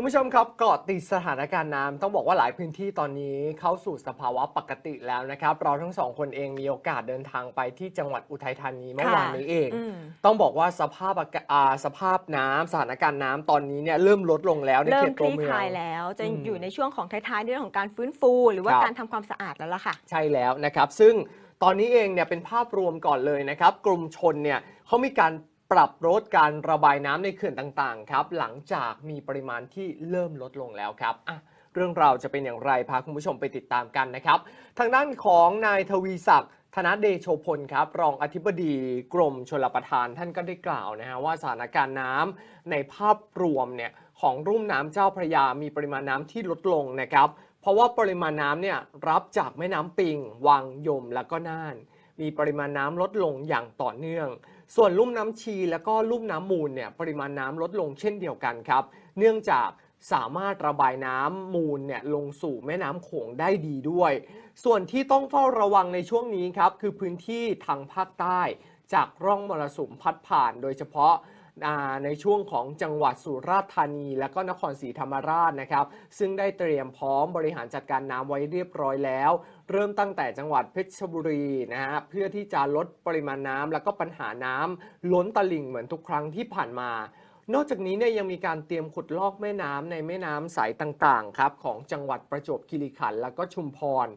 คุณผู้ชมครับเกาะติดสถานการณ์น้ำต้องบอกว่าหลายพื้นที่ตอนนี้เข้าสู่สภาวะปกติแล้วนะครับ เราทั้งสองคนเองมีโอกาสเดินทางไปที่จังหวัดอุทัยธานีเมื่อวานนี้เองอืมต้องบอกว่าสภาพอากาศอ่าสภาพน้ำสถานการณ์น้ำตอนนี้เนี่ยเริ่มลดลงแล้วในเริ่เขมตคตัวลี่เมือคงลายแล้ว จะอืมอยู่ในช่วงของท้ายๆในเรื่องของการฟื้นฟู หรือว่าครับ การทำความสะอาดแล้วล่ะค่ะ ใช่แล้วนะครับ ซึ่งตอนนี้เองเนี่ยเป็นภาพรวมก่อนเลยนะครับกรมชนเนี่ยเขามีการ ปรับลดการระบายน้ำในเขื่อนต่างๆ ครับ หลังจากมีปริมาณที่เริ่มลดลงแล้วครับอะเรื่องราวจะเป็นอย่างไรพาคุณผู้ชมไปติดตามกันนะครับ ทางด้านของนายทวีศักดิ์ธนเดโชพลครับ รองอธิบดีกรมชลประทานท่านก็ได้กล่าวนะฮะว่าสถานการณ์น้ำในภาพรวมเนี่ยของรุ่มน้ำเจ้าพระยามีปริมาณน้ำที่ลดลงนะครับ เพราะว่าปริมาณน้ำเนี่ยรับจากแม่น้ำปิง วังยมและก็น่าน มีปริมาณน้ำลดลงอย่างต่อเนื่อง ส่วนลุ่มน้ำชีและก็ลุ่มน้ำมูลเนี่ยปริมาณน้ำลดลงเช่นเดียวกันครับ เนื่องจากสามารถระบายน้ำมูลเนี่ยลงสู่แม่น้ำโขงได้ดีด้วย ส่วนที่ต้องเฝ้าระวังในช่วงนี้ครับ คือพื้นที่ทางภาคใต้ จากร่องมรสุมพัดผ่านโดยเฉพาะ ในช่วงของจังหวัดสุราษฎร์ธานี และก็นครศรีธรรมราชนะครับ ซึ่งได้เตรียมพร้อมบริหารจัดการน้ำไว้เรียบร้อยแล้ว เริ่มตั้งแต่จังหวัดเพชรบุรีนะฮะเพื่อที่จะลดปริมาณน้ำและก็ปัญหาน้ำล้นตลิ่งเหมือนทุกครั้งที่ผ่านมานอกจากนี้เนี่ยยังมีการเตรียมขุดลอกแม่น้ำในแม่น้ำสายต่างๆครับของจังหวัดประจวบคีรีขันธ์และก็ชุมพร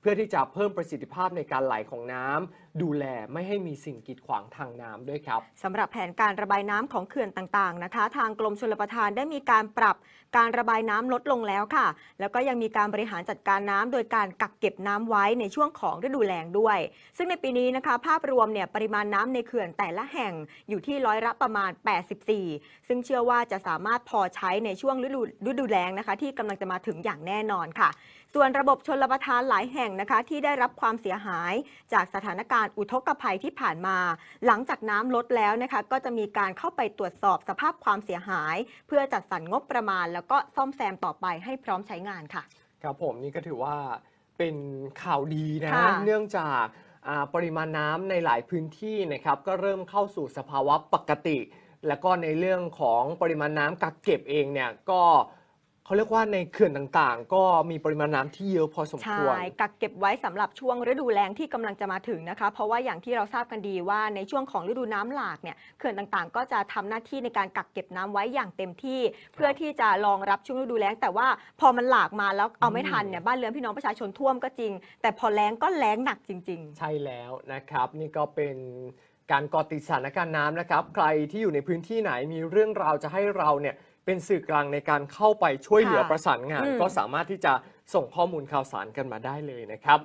เพื่อที่จะเพิ่มประสิทธิภาพในการไหลของน้ำดูแลไม่ให้มีสิ่งกีดขวางทางน้ำด้วยครับ สำหรับแผนการระบายน้ำของเขื่อนต่างๆนะคะ ทางกรมชลประทานได้มีการปรับการระบายน้ำลดลงแล้วค่ะ แล้วก็ยังมีการบริหารจัดการน้ำโดยการกักเก็บน้ำไว้ในช่วงของฤดูแล้งด้วย ซึ่งในปีนี้นะคะ ภาพรวมเนี่ยปริมาณน้ำในเขื่อนแต่ละแห่งอยู่ที่ร้อยละประมาณ 84 ซึ่งเชื่อว่าจะสามารถพอใช้ในช่วงฤดูฤดูแล้งนะคะ ที่กำลังจะมาถึงอย่างแน่นอนค่ะ ส่วนระบบชนประทานหลายแห่งนะคะ ที่ได้รับความเสียหายจากสถานการณ์อุทกภัยที่ผ่านมา หลังจากน้ำลดแล้วนะคะก็จะมีการเข้าไปตรวจสอบสภาพความเสียหาย เพื่อจัดสรรงบประมาณ แล้วก็ซ่อมแซมต่อไปให้พร้อมใช้งานค่ะ ครับผมนี่ก็ถือว่าเป็นข่าวดีนะ ค่ะเนื่องจากอ่าปริมาณน้ำในหลายพื้นที่นะครับ ก็เริ่มเข้าสู่สภาวะปกติ แล้วก็ในเรื่องของปริมาณน้ำกักเก็บเองเนี่ยก็ เขาเรียกว่าในเขื่อนต่างๆ ก็มีปริมาณน้ำที่เยอะพอสมใช่ควรกักเก็บไว้สำหรับช่วงฤดูแล้งที่กำลังจะมาถึงนะคะ เพราะว่าอย่างที่เราทราบกันดีว่าในช่วงของฤดูน้ำหลากเนี่ยเขื่อนต่างๆ ก็จะทำหน้าที่ในการกักเก็บน้ำไว้อย่างเต็มที่ เพื่อที่จะรองรับช่วงฤดูแล้ง แต่ว่าพอมันหลากมาแล้วเอาไม่ทันเนี่ยบ้านเรือนพี่น้องประชาชนท่วมก็จริง แต่พอแล้งก็แล้งหนักจริง ๆ ใช่แล้วนะครับ นี่ก็เป็นการเกาะติดสถานการณ์น้ำนะครับ ใครที่อยู่ในพื้นที่ไหนมีเรื่องราวจะให้เราเนี่ยเป็นสื่อกลางในการเข้าไปช่วยเหลือค่ะประสานงานอืมก็สามารถที่จะส่งข้อมูลข่าวสารกันมาได้เลยนะครับ